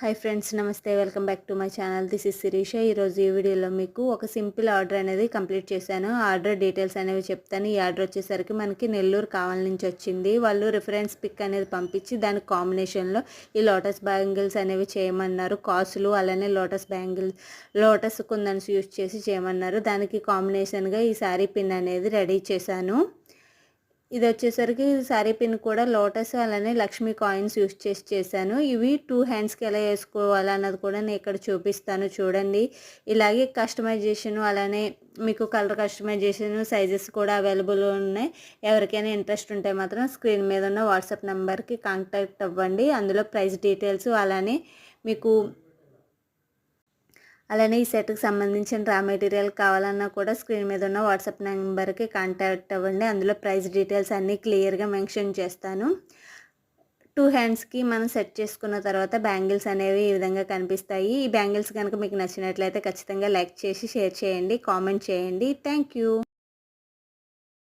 Hi friends నమస్తే welcome back to my channel this is Sirisha ఈరోజు ఈ వీడియోలో మీకు ఒక సింపుల్ ఆర్డర్ అనేది కంప్లీట్ చేశాను. ఆర్డర్ డీటెయిల్స్ అనేవి చెప్తాను. ఈ ఆర్డర్ వచ్చేసరికి మనకి నెల్లూరు కావాల నుంచి వచ్చింది. వాళ్ళు రిఫరెన్స్ పిక్ అనేది పంపించి దాని కాంబినేషన్లో ఈ లోటస్ బ్యాంగిల్స్ అనేవి చేయమన్నారు. కాసులు అలానే లోటస్ బ్యాంగిల్స్ లోటస్ కుందన్స్ యూజ్ చేసి చేయమన్నారు. దానికి కాంబినేషన్గా ఈ శారీ పిన్ అనేది రెడీ చేశాను. ఇది వచ్చేసరికి శారీ పిన్ కూడా లోటస్ అలానే లక్ష్మీ కాయిన్స్ యూస్ చేసి చేశాను. ఇవి టూ హ్యాండ్స్కి ఎలా వేసుకోవాలన్నది కూడా నేను ఇక్కడ చూపిస్తాను చూడండి. ఇలాగే కస్టమైజేషన్ అలానే మీకు కలర్ కస్టమైజేషన్ సైజెస్ కూడా అవైలబుల్ ఉన్నాయి. ఎవరికైనా ఇంట్రెస్ట్ ఉంటే మాత్రం స్క్రీన్ మీద ఉన్న వాట్సాప్ నెంబర్కి కాంటాక్ట్ అవ్వండి. అందులో ప్రైస్ డీటెయిల్స్ అలానే మీకు అలానే ఈ సెట్కి సంబంధించిన రా మెటీరియల్ కావాలన్నా కూడా స్క్రీన్ మీద ఉన్న వాట్సాప్ నెంబర్కి కాంటాక్ట్ అవ్వండి. అందులో ప్రైస్ డీటెయిల్స్ అన్నీ క్లియర్గా మెన్షన్ చేస్తాను. టూ హ్యాండ్స్కి మనం సెట్ చేసుకున్న తర్వాత బ్యాంగిల్స్ అనేవి ఈ విధంగా కనిపిస్తాయి. ఈ బ్యాంగిల్స్ కనుక మీకు నచ్చినట్లయితే ఖచ్చితంగా లైక్ చేసి షేర్ చేయండి కామెంట్ చేయండి. Thank you